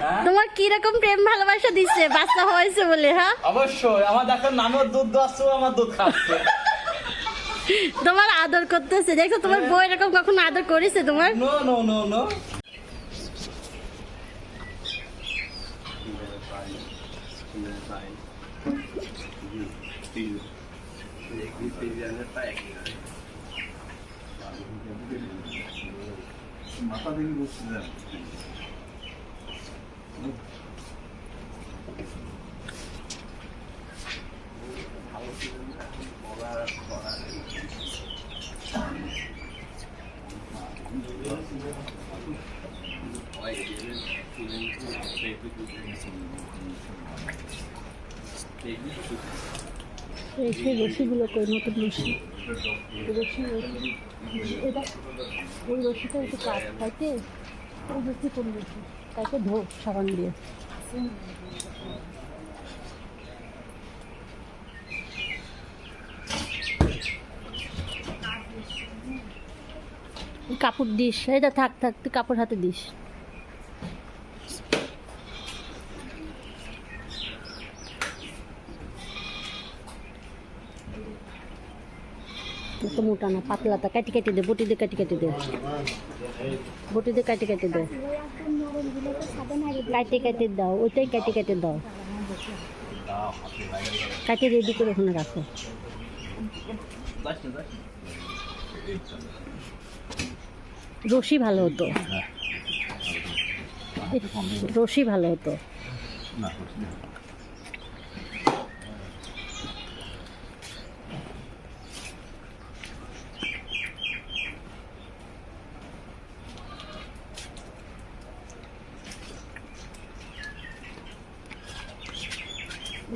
হ্যাঁ? তোমার কি রকম প্রেম ভালোবাসা দিচ্ছে? বাচ্চা হয়েছে বলে হ্যাঁ? অবশ্যই। আমার ডাক্তার নামের দুধ আসছে আমার দুধ খাচ্ছে। তোমার আদর করতেছে। দেখো তোমার বউ এরকম কখনো আদর করেছে তোমার? No no no no. মাথা বসছে এই সেই রশিগুলো কই নতুন রশি রশি এটা, ওই রশিটা একটু কাজ খাইতে ওই রশি কোন রশি? তাকে ধো সাবান দিয়ে। কাপড় দিস এটা থাক থাক, তুই কাপড় হাতে দিস। তো মোটা না পাতলাটা কাটি কাটি দে বটি দিয়ে কাটি কাটি দে। বটি দিয়ে কাটি কাটি দে। কাটি কাটি দাও ওইটাই কাটি কাটি দাও। কাটি রেডি করে ওখানে রাখো। রশি ভালো হতো। রশি ভালো হতো।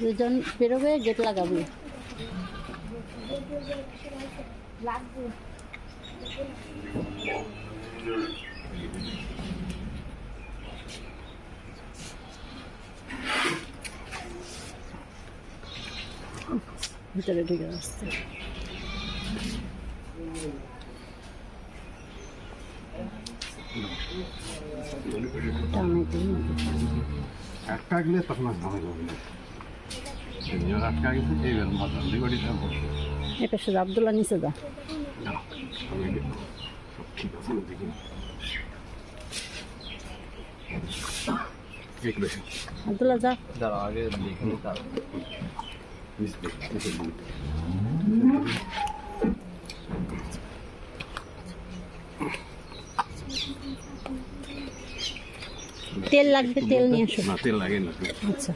দুজন বেরোবে গেট লাগাবি। ভিতরে ঢুকে আসছে। একটা গেলে তখন আর আবদুল্লাহ নিচে যা। আবদুল্লাহ দাঁড়া আগে দেখে তেল লাগবে তেল নিয়ে আসো না তেল লাগে না। আচ্ছা।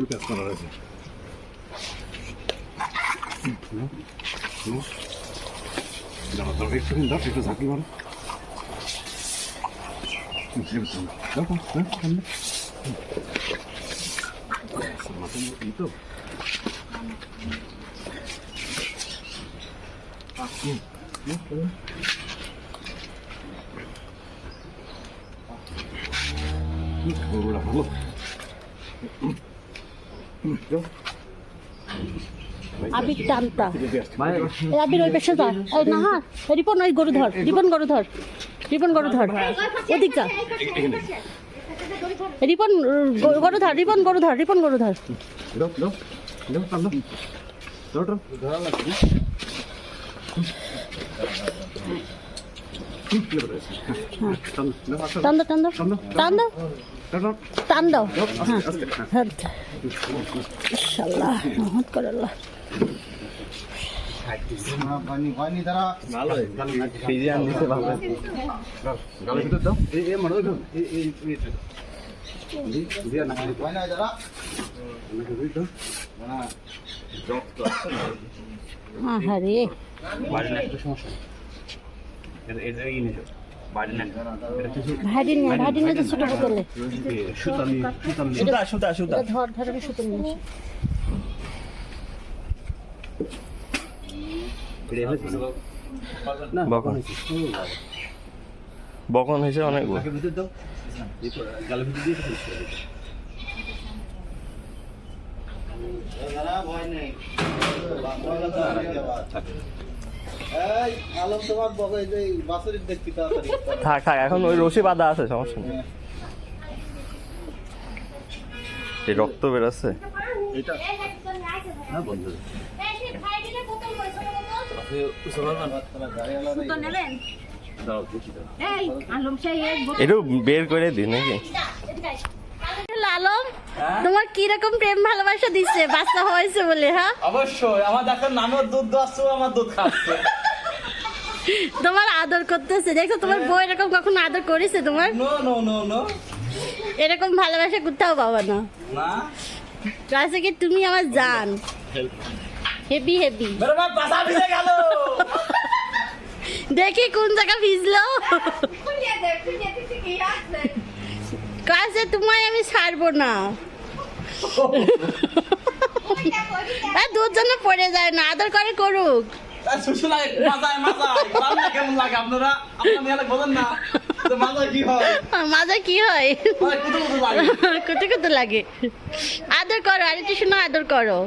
হাত কাজ করার আছে দাঁড়া দাঁড়া একটু দাও একটু ঝাঁকি মারো দাও দাও দাও সামনে মাথা এই তো গরুটা ভালো আবির টানতা আবির ওই পেশে যা এই না হ্যাঁ রিপন ওই গরু ধর। রিপন গরু ধর। রিপন গরু ধর। ওদিক যা। রিপন গরু ধর রিপন গরু ধর রিপন গরু ধর ধরা। টান দাও টান দাও টান দাও টান দাও হ্যাঁ হ্যাঁ ইনশাল্লাহ রহমত করে আল্লাহ ভালো ফ্রিজে আন এই নিয়ে ছোট বোতলে ধর ধর সুতো নিয়ে বকন। বকন হয়েছে অনেক ভয় নেই। এই আলম তোমার বগে যে বাসুরিক দেখছি তাড়াতাড়ি। থাক থাক এখন ওই রশি বাঁধা আছে সমস্যা নেই। এই রক্ত বেরোচ্ছে এই একটু বের করে দিন নাকি? আলম তোমার কীরকম প্রেম ভালোবাসা দিচ্ছে? বাচ্চা হয়েছে বলে হ্যাঁ? অবশ্যই আমার ডাক্তার নামের দুধ আসছে আমার দুধ খাচ্ছে। তোমার আদর করতেছে। দেখো তোমার বউ এরকম কখনো আদর করেছে তোমার? No no no no. এরকম ভালোবাসা কোথাও পাবা না। না। কাছে কি তুমি আমার জান? Heavy heavy. মেরে ভাই পাশা ভিজে গেল। দেখি কোন জায়গা ভিজলো। কাছে তোমায় আমি ছাড়বো না। আর দুজনে পড়ে যায় না। আদর করে করুক। শুশু লাগে মাজায় মাজায়। রান্না কেমন লাগে আপনারা? আপনারা নিয়ে বলেন না তো মাজায় কি হয়? মাজা কি হয়? ভাই কুতু কুতু লাগে? আদর করো আর একটু শোনো আদর করো।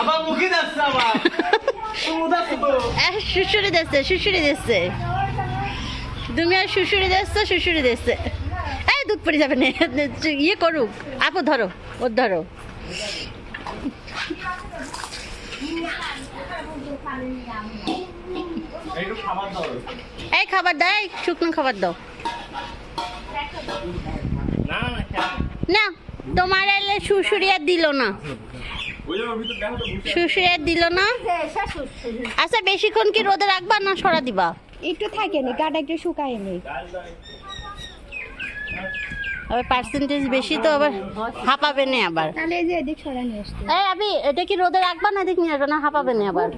আবার মুখে যাচ্ছে আবার। শুশুরি দিচ্ছে শুশুরি দিচ্ছে। তুমি আর শুশুরি দিচ্ছ শুশুরি দিচ্ছে। এই দুধ পড়ে যাবে না ইয়ে করুক আপু ধরো ওর ধরো। এই খাবার দাও শুকনো খাবার দাও। না, তোমার এলে শুশুরি আর দিল না। শুশুরি আর দিল না? আচ্ছা বেশিক্ষণ কি রোদে রাখবা না সরা দিবা? একটু থাকেনি গাটা একটু শুকায়নি আবার পার্সেন্টেজ বেশি তো আবার হাঁপাবে না আবার। তাহলে এই যে এদিক সরা নিয়ে আসতে। এই আবি এটা কি রোদে রাখবা না এদিক নিয়ে আসবে? না হাঁপাবে না আবার।